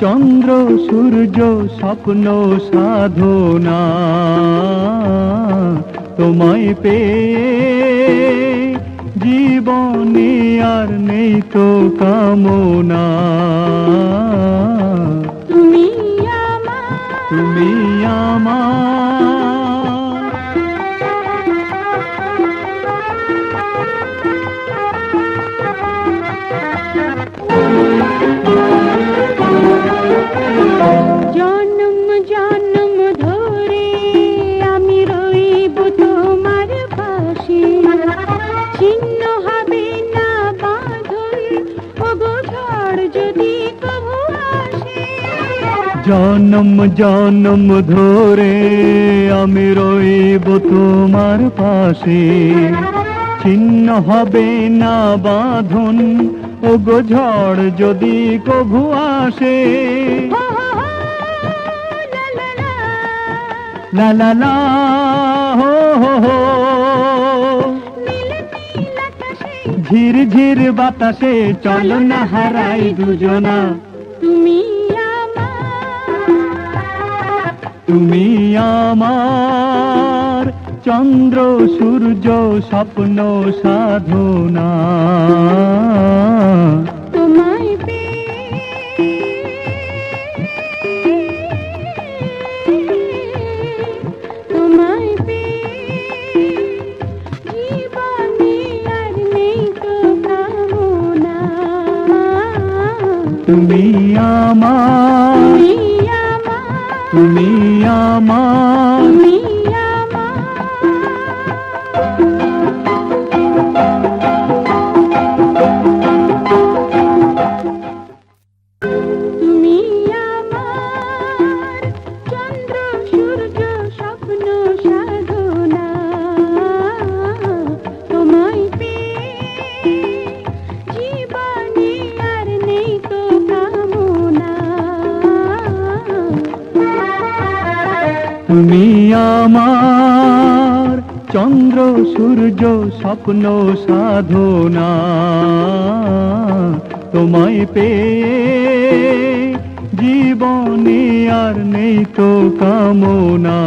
চন্দ্র সূর্য স্বপ্ন সাধনা তোমায় পে জীবনে আর নেই তো কামনা। তুমি আমার তুমি আমার ছিন্ন হবে না বাঁধন। ওগো যদি কবু আসে। জনম জনম ধরে আমি রইব তোমার পাশে। ছিন্ন হবে না বাঁধন ও গো ঝড় যদি কভু আসে। লা লা লা। লা লা লা হো হো হো। ঝির ঝির বাতাসে চল না হারাই দুজনা। তুমি তুমি আমার চন্দ্র সূর্য স্বপ্ন সাধনা। তুমি আমার তুমি তুমি আমার চন্দ্র সূর্য স্বপ্ন সাধনা তোমায় পে জীবনে আর নেই তো কামনা।